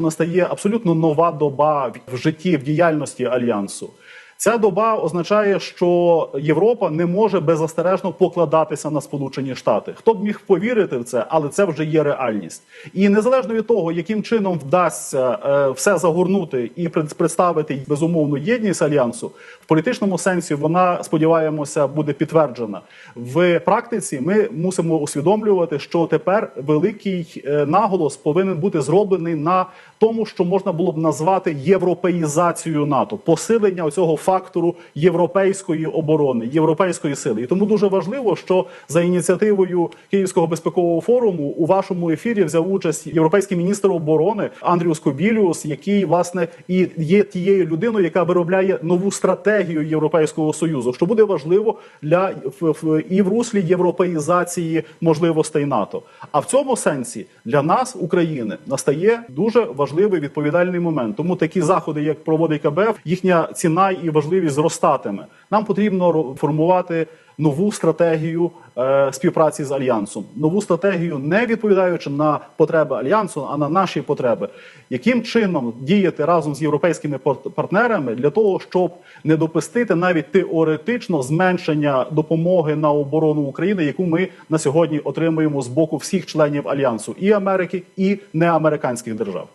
настає абсолютно нова доба в житті, в діяльності альянсу. Ця доба означає, що Європа не може беззастережно покладатися на Сполучені Штати. Хто б міг повірити в це, але це вже є реальність. І незалежно від того, яким чином вдасться е, все загорнути і пред- представити безумовну єдність альянсу, в політичному сенсі вона сподіваємося буде підтверджена. В практиці ми мусимо усвідомлювати, що тепер великий е, наголос повинен бути зроблений на тому, що можна було б назвати європеїзацією НАТО, посилення цього фактору європейської оборони, європейської сили. І тому дуже важливо, що за ініціативою Київського безпекового форуму у вашому ефірі взяв участь європейський міністр оборони Андріус Кобіліус, який власне і є тією людиною, яка виробляє нову стратегію Європейського союзу, що буде важливо для і в руслі європеїзації можливостей НАТО. А в цьому сенсі для нас, України, настає дуже важливий відповідальний момент. Тому такі заходи, як проводить КБФ, їхня ціна і важливість зростатиме. Нам потрібно формувати нову стратегію е, співпраці з альянсом, нову стратегію, не відповідаючи на потреби альянсу, а на наші потреби. Яким чином діяти разом з європейськими пар- партнерами для того, щоб не допустити навіть теоретично зменшення допомоги на оборону України, яку ми на сьогодні отримуємо з боку всіх членів альянсу і Америки, і неамериканських держав.